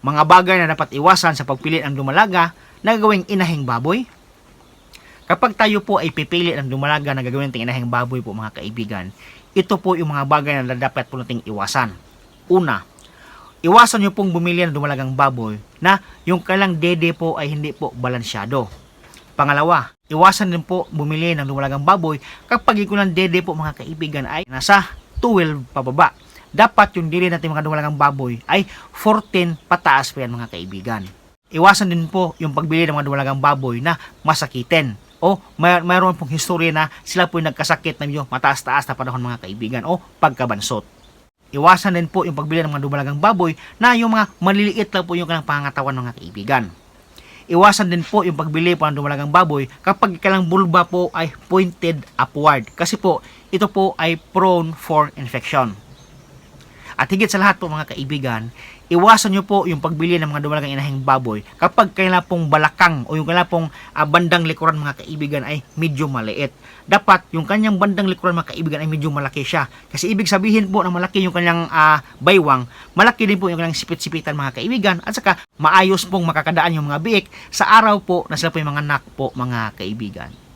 Mga bagay na dapat iwasan sa pagpili ng dumalaga na gagawing inahing baboy. Kapag tayo po ay pipili ng dumalaga na gagawin nating inahing baboy po mga kaibigan, ito po yung mga bagay na dapat po nating iwasan. Una, iwasan nyo pong bumili ng dumalagang baboy na yung kailang dede po ay hindi po balansyado. Pangalawa, iwasan din po bumili ng dumalagang baboy kapag yung dede po mga kaibigan ay nasa 12 pababa. Dapat yung dede natin mga dumalagang baboy ay 14 pataas pa yan mga kaibigan. Iwasan din po yung pagbili ng mga dumalagang baboy na masakitin o may, mayroon pong history na sila po yung nagkasakit na medyo mataas-taas na panahon mga kaibigan o pagkabansot. Iwasan din po yung pagbili ng mga dumalagang baboy na yung mga maliliit lang po yung kanilang pangangatawan mga kaibigan. Iwasan din po yung pagbili po ng dumalagang baboy kapag kailang bulba po ay pointed upward kasi po ito po ay prone for infection. At higit sa lahat po mga kaibigan, iwasan nyo po yung pagbili ng mga dumalagang inahing baboy kapag kailan pong balakang o yung kailan pong ah, bandang likuran mga kaibigan ay medyo maliit. Dapat yung kanyang bandang likuran mga kaibigan ay medyo malaki siya. Kasi ibig sabihin po na malaki yung kanyang ah, baywang, malaki din po yung kanyang sipit-sipitan mga kaibigan at saka maayos pong makakadaan yung mga biik sa araw po na sila po yung mga anak po mga kaibigan.